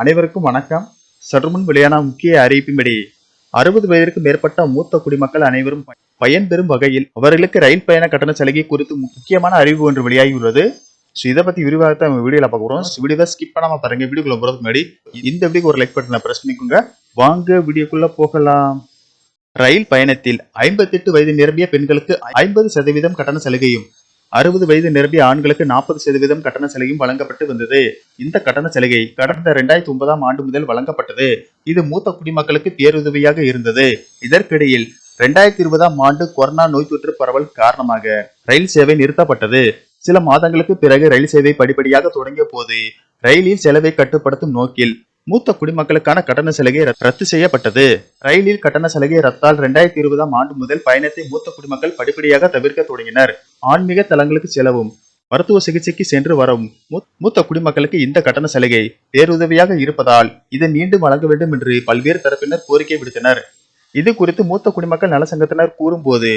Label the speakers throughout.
Speaker 1: அனைவருக்கும் வணக்கம். சற்றுமுன் வெளியான முக்கிய அறிவிப்பின்படி அறுபது வயதிற்கு மேற்பட்ட மூத்த குடிமக்கள் அனைவரும் பயன்பெறும் வகையில் அவர்களுக்கு ரயில் பயண கட்டண சலுகை குறித்து முக்கியமான அறிவு ஒன்று வெளியாகியுள்ளது. ஸோ இதை பத்தி விரிவாக நம்ம வீடியோல பார்க்க போறோம். ஸ்கிப் பண்ணாம பாருங்க. வீடியோக்குள்ள போறதுக்கு முன்னாடி இந்த வீடியோக்கு ஒரு லைக் பட்டனை பிரஸ் பண்ணிக்கோங்க. வாங்க வீடியோக்குள்ள போகலாம். ரயில் பயணத்தில் ஐம்பத்தெட்டு வயது நிரம்பிய பெண்களுக்கு ஐம்பது சதவீதம் கட்டண சலுகையும் அறுபது வயது நிரம்பிய ஆண்களுக்கு நாற்பது சதவீதம் கட்டண சலுகையும் வழங்கப்பட்டு வந்தது. இந்த கட்டண சலுகை கடந்த இரண்டாயிரத்தி ஒன்பதாம் ஆண்டு முதல் வழங்கப்பட்டது. இது மூத்த குடிமக்களுக்கு பேருதவியாக இருந்தது. இதற்கிடையில் இரண்டாயிரத்தி இருபதாம் ஆண்டு கொரோனா நோய் தொற்று பரவல் காரணமாக ரயில் சேவை நிறுத்தப்பட்டது. சில மாதங்களுக்கு பிறகு ரயில் சேவை படிப்படியாக தொடங்கிய போது ரயிலில் செலவை கட்டுப்படுத்தும் நோக்கில் மூத்த குடிமக்களுக்கான கட்டண சலுகை ரத்து செய்யப்பட்டது. ரயிலில் கட்டண சலுகை ரத்தால் இரண்டாயிரத்தி இருபதாம் ஆண்டு முதல் பயணத்தை மூத்த குடிமக்கள் படிப்படியாக தவிர்க்க தொடங்கினர். ஆன்மீக தலங்களுக்கு செலவும் மருத்துவ சிகிச்சைக்கு சென்று வரவும் மூத்த குடிமக்களுக்கு இந்த கட்டண சலுகை பேருதவியாக இருப்பதால் இதை மீண்டும் வழங்க வேண்டும் என்று பல்வேறு தரப்பினர் கோரிக்கை விடுத்தனர். இது குறித்து மூத்த குடிமக்கள் நலசங்கத்தினர் கூறும்போது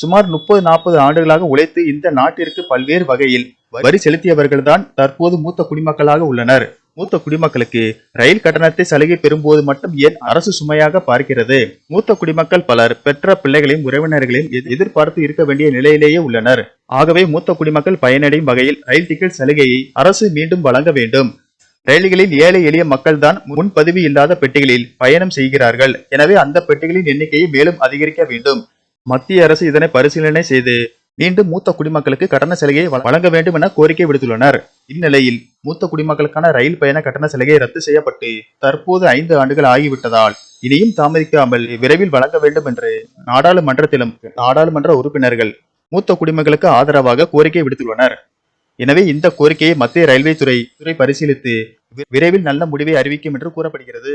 Speaker 1: சுமார் முப்பது நாற்பது ஆண்டுகளாக உழைத்து இந்த நாட்டிற்கு பல்வேறு வகையில் வரி செலுத்தியவர்கள்தான் தற்போது மூத்த குடிமக்களாக உள்ளனர். மூத்த குடிமக்களுக்கு ரயில் கட்டணத்தை சலுகை பெறும்போது மட்டும் ஏன் அரசு சுமையாக பார்க்கிறது? மூத்த குடிமக்கள் பலர் பெற்ற பிள்ளைகளையும் உறவினர்களையும் எதிர்பார்த்து இருக்க வேண்டிய நிலையிலேயே உள்ளனர். ஆகவே மூத்த குடிமக்கள் பயனடையும் வகையில் ரயில் டிக்கெட் சலுகையை அரசு மீண்டும் வழங்க வேண்டும். ரயில்களில் ஏழை எளிய மக்கள் தான் முன்பதிவு இல்லாத பெட்டிகளில் பயணம் செய்கிறார்கள். எனவே அந்த பெட்டிகளின் எண்ணிக்கையை மேலும் அதிகரிக்க வேண்டும். மத்திய அரசு இதனை பரிசீலனை செய்து மீண்டும் மூத்த குடிமக்களுக்கு கட்டண சலுகையை வழங்க வேண்டும் என கோரிக்கை விடுத்துள்ளனர். இந்நிலையில் மூத்த குடிமக்களுக்கான ரயில் பயண கட்டண சலுகை ரத்து செய்யப்பட்டு தற்போது ஐந்து ஆண்டுகள் ஆகிவிட்டதால் இனியும் தாமதிக்காமல் விரைவில் வழங்க வேண்டும் என்று நாடாளுமன்றத்திலும் நாடாளுமன்ற உறுப்பினர்கள் மூத்த குடிமக்களுக்கு ஆதரவாக கோரிக்கை விடுத்துள்ளனர். எனவே இந்த கோரிக்கையை மத்திய ரயில்வே துறை துறை பரிசீலித்து விரைவில் நல்ல முடிவை அறிவிக்கும் என்று கூறப்படுகிறது.